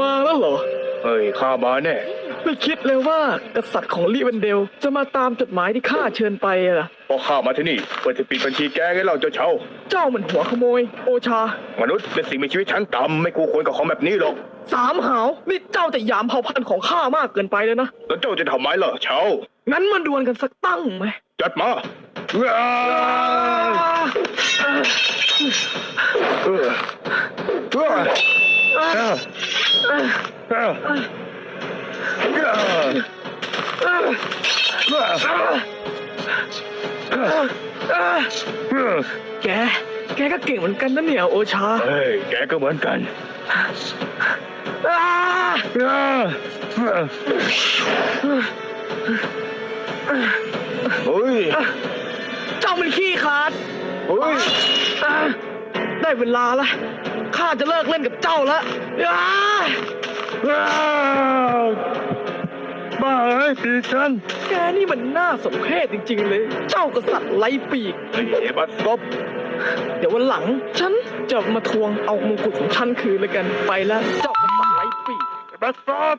มาแล้วเหรอ เฮ้ยข้ามาแน่ ไม่คิดเลยว่ากษัตริย์ของลีวันเดล จะมาตามจดหมายที่ข้าเชิญไปอะล่ะ พอข้ามาที่นี่เพื่อจะปิดบัญชีแกไงเราเจ้าเชาเจ้ามันหัวขโมย โอชา มนุษย์เป็นสิ่งมีชีวิตชั้นต่ำไม่คู่ควรกับของแบบนี้หรอก สามหาวนี่เจ้าแต่หยามเผ่าพันธุ์ของข้ามากเกินไปเลยนะ แล้วเจ้าจะทำไมล่ะเชางั้นมาดวลกันสักตั้งไหมจัดมาอ้าวเออเออเออ แก แกก็เก่งเหมือนกันนะเนี่ยโอชา เฮ้ย แกก็เหมือนกันอ่าเฮ้ย เจ้ามันขี้ขาด เฮ้ยอ่าได้เวลาละ ข้าจะเลิกเล่นกับเจ้าแล้วอ่า บ้าเอ้ยตีฉัน แกนี่มันน่าสมเพชจริง ๆ เลย เจ้ากษัตริย์ไร้ปีกไอ้บัดซบเดี๋ยววันหลัง ฉันจะมาทวงเอามงกุฎของฉันคืนแล้วกันไปแล้วเจ้ากษัตริย์ไร้ปีกบัดซบ